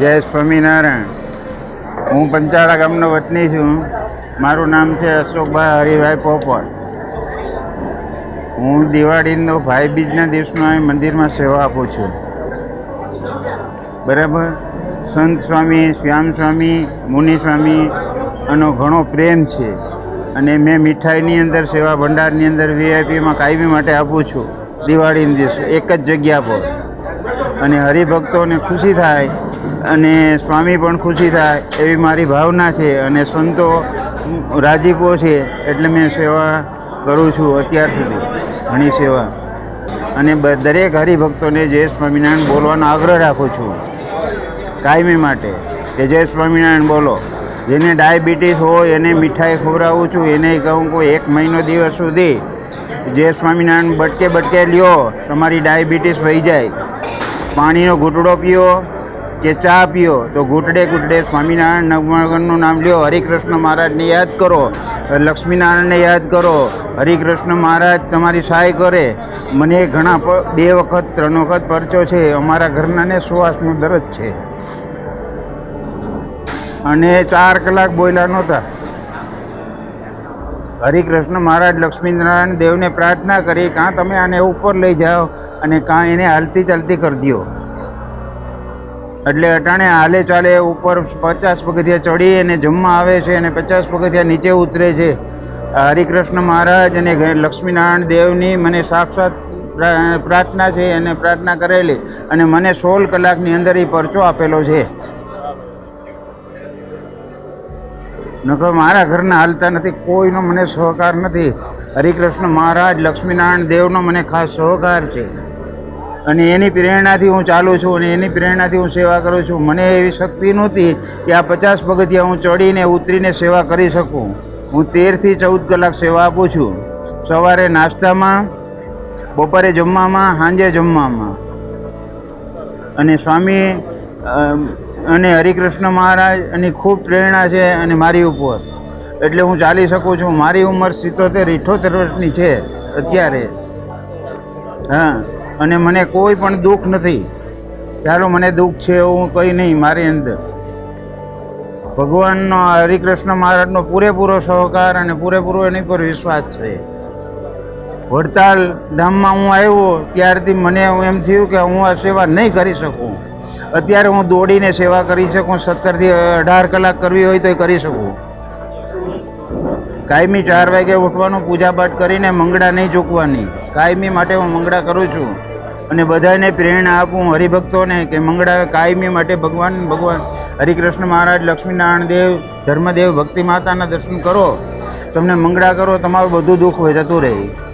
જય સ્વામિનારાયણ. હું પંચાળા ગામનો વતની છું. મારું નામ છે અશોકભાઈ હરિભાઈ પોપટ. હું દિવાળીનો ભાઈ બીજના દિવસનો અહીં મંદિરમાં સેવા આપું છું. બરાબર? સંત સ્વામી, શ્યામ સ્વામી, મુનિ સ્વામી, આનો ઘણો પ્રેમ છે. અને મેં મીઠાઈની અંદર સેવા, ભંડારની અંદર વીઆઈપીમાં કાયમી માટે આપું છું. દિવાળીના દિવસે એક જ જગ્યા પર. અને હરિભક્તોને ખુશી થાય અને સ્વામી પણ ખુશી થાય એવી મારી ભાવના છે અને સંતો રાજીપો છે એટલે મેં સેવા કરું છું અત્યાર સુધી, ઘણી સેવા. અને દરેક હરિભક્તોને જય સ્વામિનારાયણ બોલવાનો આગ્રહ રાખું છું. કાયમી માટે કે જય સ્વામિનારાયણ બોલો. જેને ડાયાબિટીસ હોય, એને મીઠાઈ ખવડાવું છું, એને કહું કે એક મહિનો દિવસ સુધી જય સ્વામિનારાયણ બટકે બટકે લ્યો, તમારી ડાયાબિટીસ વહી જાય. પાણીનો ઘૂંટડો પીઓ કે ચા પીઓ, તો ઘૂંટડે ઘૂંટડે સ્વામિનારાયણ નવમગણનું નામ લ્યો, હરિકૃષ્ણ મહારાજને યાદ કરો, લક્ષ્મીનારાયણને યાદ કરો, હરિકૃષ્ણ મહારાજ તમારી સહાય કરે. મને ઘણા બે વખત, ત્રણ વખત પરચો છે, અમારા ઘરનાને સુવાસનો દરજ છે. અને ચાર કલાક બોયલા નહોતા. હરિકૃષ્ણ મહારાજ લક્ષ્મીનારાયણ દેવને પ્રાર્થના કરી, કાં તમે આને ઉપર લઈ જાઓ અને કાં એને હાલતી ચાલતી કરી દો એટલે અટાણે હાલે ચાલે ઉપર પચાસ પગથિયા ચડી અને જમવા આવે છે અને પચાસ પગથિયા નીચે ઉતરે છે. હરિકૃષ્ણ મહારાજ અને લક્ષ્મીનારાયણ દેવની મને સાક્ષાત પ્રા- પ્રાર્થના છે અને પ્રાર્થના કરેલી અને મને સોળ કલાકની અંદર એ પરચો આપેલો છે. નકર મારા ઘરના હાલતા નથી, કોઈનો મને સહકાર નથી. હરિકૃષ્ણ મહારાજ, લક્ષ્મીનારાયણ દેવનો મને ખાસ સહકાર છે. અને એની પ્રેરણાથી હું ચાલું છું અને એની પ્રેરણાથી હું સેવા કરું છું. મને એવી શક્તિ નહોતી કે આ પચાસ પગથિયા હું ચડીને ઉતરીને સેવા કરી શકું. હું તેરથી ચૌદ કલાક સેવા આપું છું. સવારે નાસ્તામાં, બપોરે જમવામાં, સાંજે જમવામાં. અને સ્વામી અને હરિકૃષ્ણ મહારાજ એની ખૂબ પ્રેરણા છે અને મારી ઉપર. એટલે હું ચાલી શકું છું. મારી ઉંમર સિત્તોતેર, ઇઠોતેર વર્ષની છે અત્યારે. હા. અને મને કોઈ પણ દુઃખ નથી. ચાલો, મને દુઃખ છે એવું કંઈ નહીં, મારી અંદર. ભગવાનનો હરિકૃષ્ણ મહારાજનો પૂરેપૂરો સહકાર અને પૂરેપૂરો એની પર વિશ્વાસ છે. વડતાલ ધામમાં હું આવ્યો, ત્યારથી મને એમ થયું કે હું આ સેવા નહીં કરી શકું. અત્યારે હું દોડીને સેવા કરી શકું, સત્તરથી અઢાર કલાક કરવી હોય તો એ કરી શકું. કાયમી ચાર વાગે ઉઠવાનું, પૂજાપાઠ કરીને મંગળા નહીં ચૂકવાની. કાયમી માટે હું મંગળા કરું છું. અને બધાને પ્રેરણા આપું હરિભક્તોને કે મંગળા કાયમી માટે ભગવાન ભગવાન હરિકૃષ્ણ મહારાજ, લક્ષ્મીનારાયણ દેવ, ધર્મદેવ ભક્તિ માતાના દર્શન કરો. તમને મંગળા કરો, તમારું બધું દુઃખ જતું રહે.